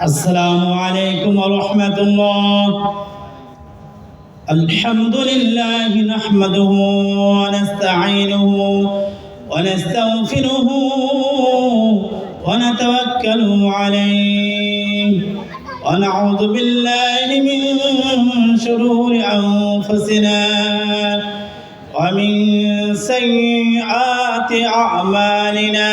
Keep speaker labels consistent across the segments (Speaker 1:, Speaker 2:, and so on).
Speaker 1: السلام عليكم ورحمة الله. الحمد لله نحمده ونستعينه ونستغفره ونتوكل عليه. ونعوذ بالله من شرور أنفسنا ومن سيئات أعمالنا.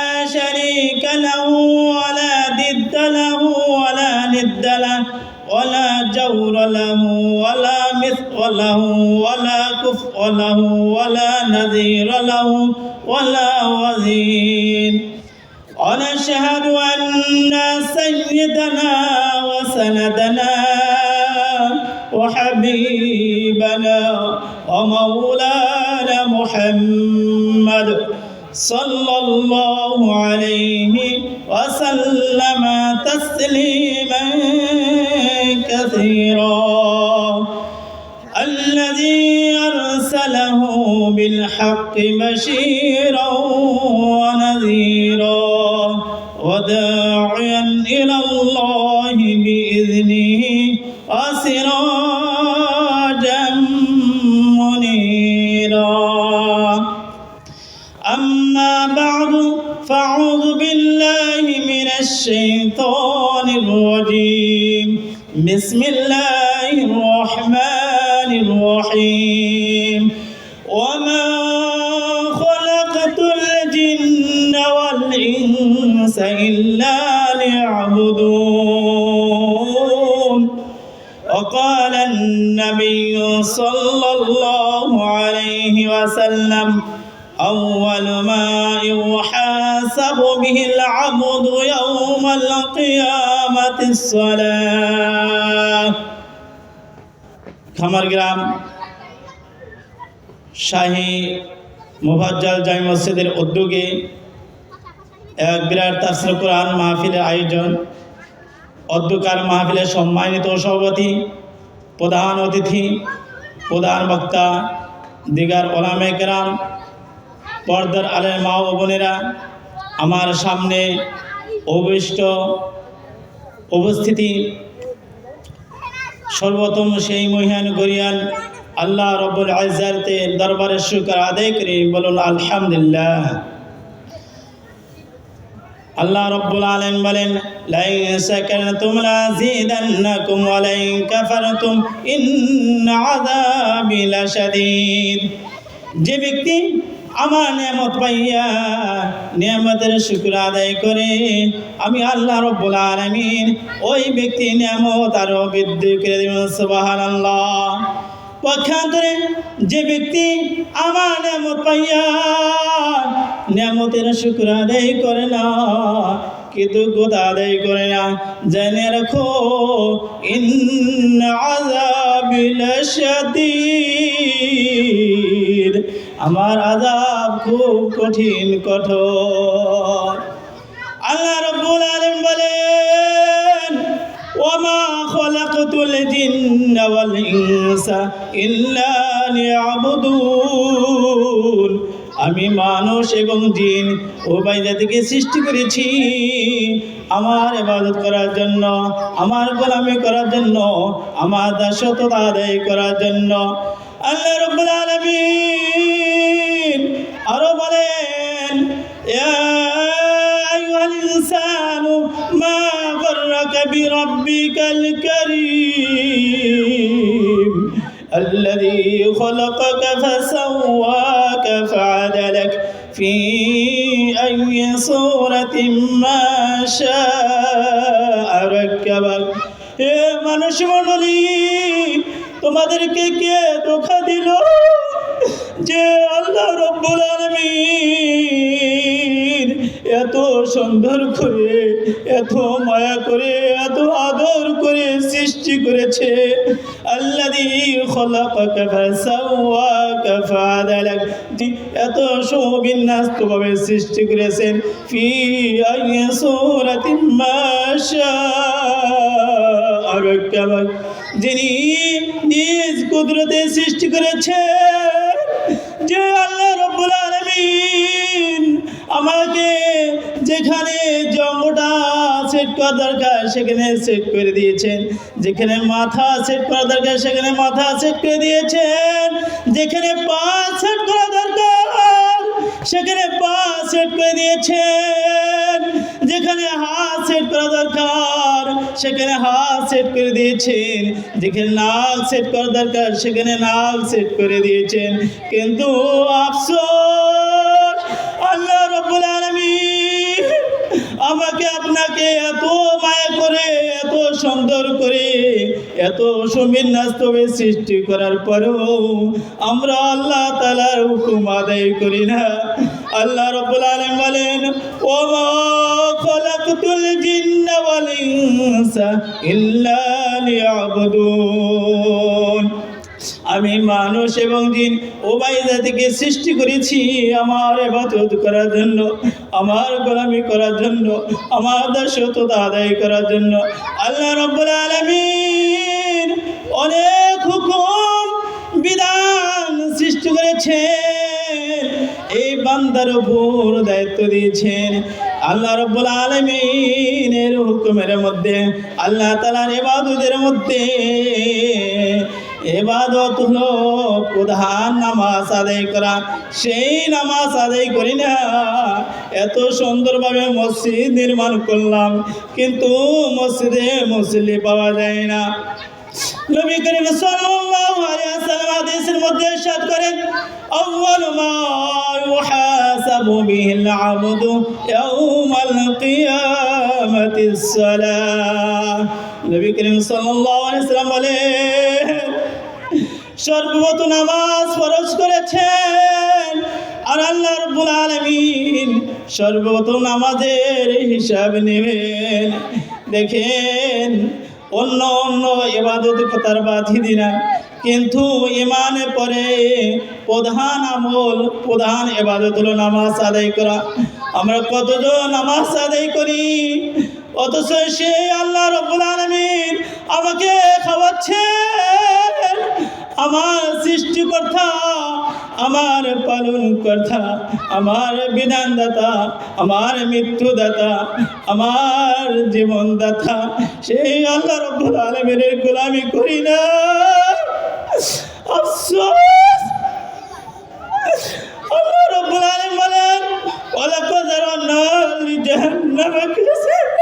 Speaker 1: له ولا ند له ولا جور له ولا مثل له ولا كفء له ولا نذير له ولا وزير ونشهد أن سيدنا وسندنا وحبيبنا ومولانا محمد صلى الله عليه وسلم تسليما كثيرا. الذي أرسله بالحق بشيرا الشيطان الرجيم. بسم الله الرحمن الرحيم. وما خلقت الجن والإنس إلا ليعبدون. وقال النبي صلى الله عليه وسلم أول ما يحاسب به العبد يوم القيامة الصلاة খামার গ্রাম শাহী মুফাজ্জাল জামি মসজিদের উদ্যোগে এক বিরাট তাফসির কোরআন মাহফিলের আয়োজন অধ্যকার মাহফিলের সম্মানিত সভাপতি প্রধান অতিথি প্রধান বক্তা দিগার ওলামে কেরাম পর্দার আলের মা ও বোনেরা, আমার সামনে অভিষ্ট উপস্থিতি। সর্বপ্রথম সেই মহিয়ান গরিয়ান আল্লাহ রব্বুল আজারতে দরবারে শুকর আদায় করি, বলুন আলহামদুলিল্লাহ। আল্লাহ রব্বুল আলম বলেন যে ব্যক্তি আমার নিয়ামত পাইয়া নিয়ামতের শুক্র আদায় করে আমি আল্লাহ রব্বুল আলামিন ওই ব্যক্তি নিয়ামত আরও বৃদ্ধি করে দেবেন, সুবহানাল্লাহ। পক্ষান্তরে যে ব্যক্তি আমার নিয়ামত পাইয়া নিয়ামতের শুক্র আদায় করে না কৃতজ্ঞতা আদায় করে না, জেনে রাখো শাদীদ। আমার আযাব খুব কঠিন, কঠোর। আল্লাহ রাব্বুল আলামিন বলেন, ওমা খলাকতুল জিন্না ওয়াল ইনসা ইল্লা লিয়াবুদুন। আমি মানুষ এবং জিন উভয় জাতিকে সৃষ্টি করেছি আমার ইবাদত করার জন্য, আমার গোলামি করার জন্য, আমার দাসত্ব আদায় করার জন্য। আল্লাহ রব্বুল আলামিন خلقك فسواك فعدلك في أي صورة ما شاء ركبك এ মানুষ মণ্ডলী তোমাদেরকে কে ধোকা দিল যে আল্লাহ রব্বুল সুন্দর করে, এত মায়া করে, এত আদর করে সৃষ্টি করেছে। এত সুবিন্যস্তভাবে সৃষ্টি করেছেন। যিনি নিজ কুদরতে সৃষ্টি করেছে যে আল্লাহ রব্বুল আলামিন আমাকে যেখানে জঙ্গটা সেট করা দরকার, সেখানে সেট করে দিয়েছেন। যেখানে মাথা সেট করা দরকার, সেখানে মাথা সেট করে দিয়েছেন। যেখানে পা সেট করা দরকার, সেখানে পা সেট করে দিয়েছেন। যেখানে হাত সেট করা দরকার, সেখানে হাত সেট করে দিয়েছেন। যেখানে নাক সেট করা দরকার, সেখানে নাক সেট করে দিয়েছেন। কিন্তু আফসোস আমাকে আপনাকে এত মায়া করে, এত সুন্দর করে, এত সুবিন্যস্তভাবে সৃষ্টি করার পরেও আমরা আল্লাহ তালার হুকুম আদায় করি না। আল্লাহ রব্বুল আলামিন বলেন ও মা খলাকতুল জিন্না ইল্লা লিয়াবুদুন। আমি মানুষ এবং জিন, উভয় জাতিকে সৃষ্টি করেছি আমার এবাদত করার জন্য, আমার গোলামি করার জন্য, আমার দাসত্বতা আদায় করার জন্য। আল্লাহ রব্বুল আলামিন অনেক হুকুম, বিধান সৃষ্টি করেছেন, এই বান্দার উপর দায়িত্ব দিয়েছেন। আল্লাহ রব্বুল আলমিনের হুকুমের মধ্যে, আল্লাহ তালার এবাদতের মধ্যে এবাদত হলো প্রধান নামাজ আদায় করা। সেই নামাজ আদায় করি না। এত সুন্দরভাবে মসজিদ নির্মাণ করলাম, কিন্তু মসজিদে মুসলি পাওয়া যায় না। নবী করিম সাল্লাল্লাহু আলাইহি মধ্যে ইরশাদ করেন, আউয়ালু মা ইউহাসাবু বিহিল আবদু ইয়াউমাল কিয়ামাতি সালাহ। নবী করিম সাল্লাল্লাহু আলাইহি বলেন সর্বপ্রথম নামাজ ফরজ করেছেন। আর আল্লাহ রব্বুল আলামিন সর্বপ্রথম নামাজের হিসাব নেবেন। দেখেন, অন্য অন্য এবাদত কথার বাধি দিনা কিন্তু ইমানে পরে প্রধান আমল, প্রধান এবাদত হলো নামাজ আদায় করা। আমরা কতজন নামাজ আদায় করি? অথচ সে আল্লাহ রব্বুল আলমিন আমাকে খাওয়াচ্ছেন আমার সৃষ্টিকর্তা, আমার পালন কর্তা আমার বিধানদাতা, আমার মৃত্যুদাতা, আমার জীবনদাতা, সেই আল্লাহ রব্বুল আলমিনের গোলামি করি না। আফসোস। আল্লাহ রব্বুল আলামিন বলেন যারানা লিজাহান্নামা কাসীরাম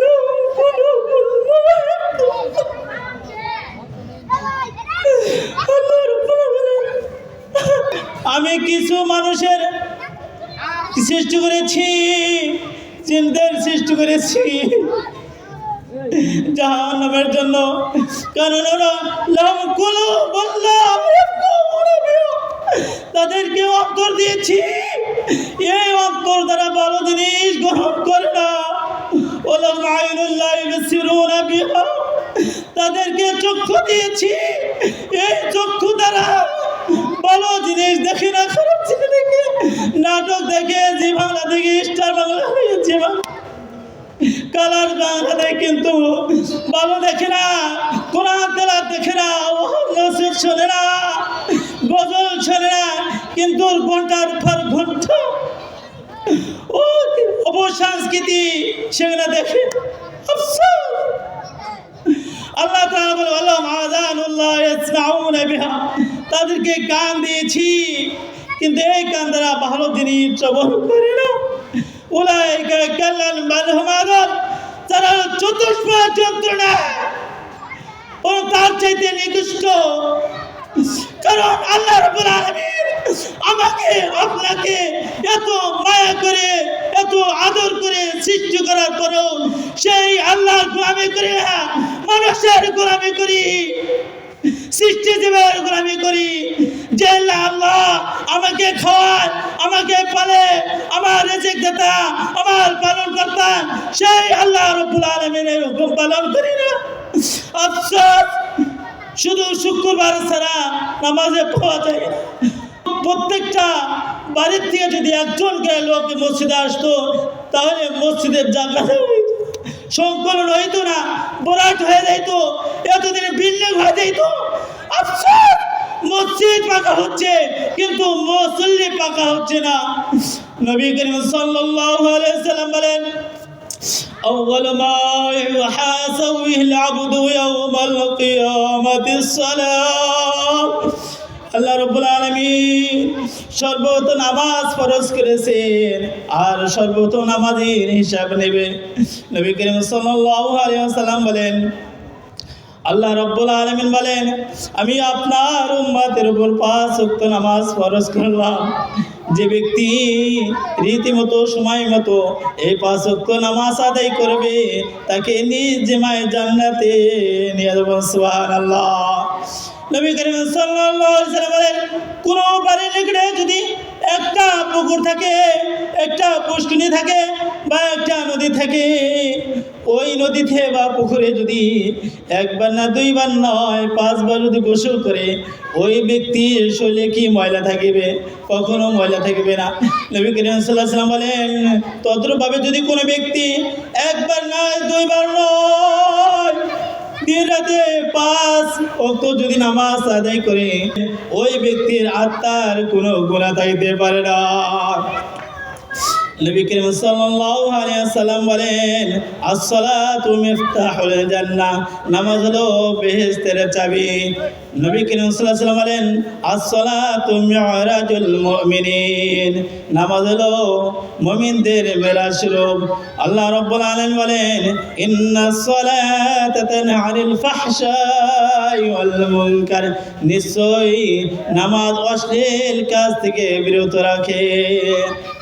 Speaker 1: লাহুম কুলুবুন লা ইয়াফকাহুন আল্লাহ রব্বুল আলামিন আমি কিছু মানুষের সৃষ্টি করেছি চিন্তার করেছি জাহান্নামের জন্য। কারণ ওরা লাম কুলু বললাম তাদেরকে অন্তর দিয়েছি। এই অন্তর দ্বারা ভালো জিনিস গ্রহণ করে না। ওলাম আইনুল্লাহ ইবসিরুনা বিহা। তাদেরকে চক্ষু দিয়েছি। এই চক্ষু দ্বারা ভালো জিনিস দেখে না, খারাপ জিনিস দেখে। নাটক দেখে জি বাংলা দেখে স্টার বাংলা দেখে জি বাংলা কালার বাংলাদেশ কিন্তু ভালো দেখে না, কোরআন তেলা দেখে না নসির শোনে না, গজল শোনে না, কিন্তু ঘণ্টার পর ঘণ্টা, ও অপসংস্কৃতি সেগুলো দেখে আল্লাহ তাআলা আল্লাহ আযানুল্লাহ ইয়াসমাউনা বিহা। তাদেরকে কান দিয়েছি, কিন্তু এই কান দ্বারা ভালো জিনিস শ্রবণ করে না। তারা চতুষ্প যন্ত্রণা ও তার চাইতে নিকৃষ্ট। কারণ আল্লাহ রাব্বুল আলামিন আমাকে, আপনাকে এত মায়া করে, এত আদর করে সৃষ্টি করার পরেও সেই আল্লাহর গোলামি করি না, মানুষের গোলামি করি। সৃষ্টি করি। যে আল্লাহ আমাকে খাওয়ায় আমাকে পালে, আমার রেজেক আমার পালন সেই আল্লাহ রব্বুল আলমিনের হুকুম পালন করি না। শুধু শুক্রবার ছাড়া নামাজে পাওয়া যায় প্রত্যেকটা বাড়ির থেকে যদি একজনকে লোক মসজিদে আসতো, তাহলে মসজিদের হইতো সংকলন হইতো না, বরাট হয়ে যাইতো। এতদিন বিল্ডিং হয়ে যাইত আফসোস মসজিদ পাকা হচ্ছে কিন্তু মুসল্লি পাকা হচ্ছে না নবী করিম সাল্লাল্লাহু আলাইহি সাল্লাম বলেন أول ما يحاسب به العبد يوم القيامة الصلاة আল্লাহ রব্বুল আলমিন সর্বত নামাজ ফরজ করেছেন আর সর্বত নামাজের হিসাব নেবে নবী করিম সাল্লাল্লাহু আলাইহি ওয়াসাল্লাম বলেন আল্লাহ রব্বুল আলমিন বলেন, আমি আপনার উম্মাতের উপর পাঁচ ওয়াক্ত নামাজ ফরজ করলাম। যে ব্যক্তি রীতিমতো সময় মতো এই পাঁচ ওয়াক্ত নামাজ আদায় করবে, তাকে নিজ জিমায় জান্নাতে নিয়ে যাব, সুবহানাল্লাহ। নবী করিম ওয়াসাল্লাম বলেন, কোনো বাড়ির নিকটে যদি একটা পুকুর থাকে, একটা পুষ্করিণী থাকে বা একটা নদী থাকে ওই নদীতে বা পুকুরে যদি একবার না, দুইবার নয়, পাঁচবার যদি গোসল করে, ওই ব্যক্তির শরীরে কি ময়লা থাকিবে? কখনো ময়লা থাকবে না। নবী করিম সাল্লাম বলেন, তদ্রুপভাবে যদি কোনো ব্যক্তি একবার নয়, দুইবার নয় অক্ত যদি নামাজ আদায় করে, ওই ব্যক্তির আত্মার কোনো গুণা থাকতে পারে না। নবী করিম সাল্লাল্লাহু আলাইহি ওয়াসাল্লাম বলেন আসসালাতু মিফতাহুল জান্নাহ নামাজ হলো বেহেশতের চাবি। নামাজ হলো আল্লাহ বলেন নিশ্চয়ই নামাজ অশ্লীল কাজ থেকে বিরত রাখে।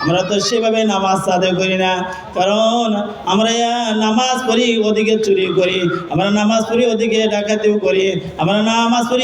Speaker 1: আমরা তো সেভাবে নামাজ আদায় করি না, কারণ আমরা নামাজ পড়ি ওদিকে চুরি করি, আমরা নামাজ পড়ি ওদিকে ডাকাতিও করি, আমরা নামাজ পড়ি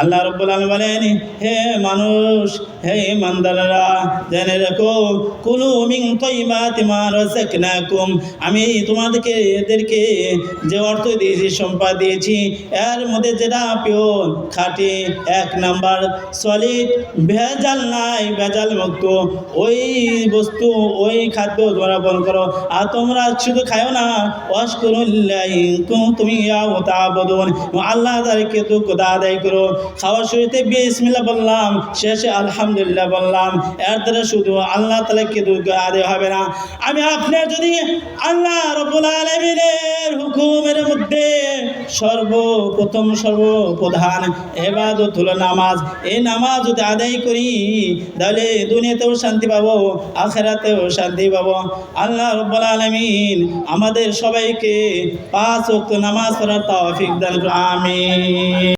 Speaker 1: আল্লাহ রব্বুল আলামিন বলেন, হে মানুষ, হে ইমানদাররা জেনে রাখো, কুলু মিন তাইয়্যিবাতি মা রাযাকনাকুম। আমি তোমাদেরকে, এদেরকে যে অর্থ দিয়েছি, সম্পদ দিয়েছি, এর মধ্যে যেটা পিওর খাঁটি, এক নাম্বার সলিড ভেজাল নাই, ভেজাল মুক্ত। ওই বস্তু, ওই খাদ্য তোমরা বন করো। আর তোমরা শুধু খাও না ওয়াশ করুল্লাহি তুমি আল্লাহ তাদেরকে তো খোদা আদায় করো। খাওয়ার শুরুতে বিসমিল্লাহ বললাম, শেষে আলহামদুলিল্লাহ বললাম এর দ্বারা শুধু আল্লাহ তালাকে তো আদায় হবে না আমি আপনার যদি আল্লাহ রব্বুল আলমিনের হুকুমের মধ্যে সর্বপ্রথম, সর্বপ্রধান এবাদত হলো নামাজ, এই নামাজ যদি আদায় করি, তাহলে দুনিয়াতেও শান্তি পাবো, আখেরাতেও শান্তি পাবো আল্লাহ রব্বুল আলমিন আমাদের সবাইকে পাঁচ ওয়াক্ত নামাজ পড়ার তৌফিক দান। আমিন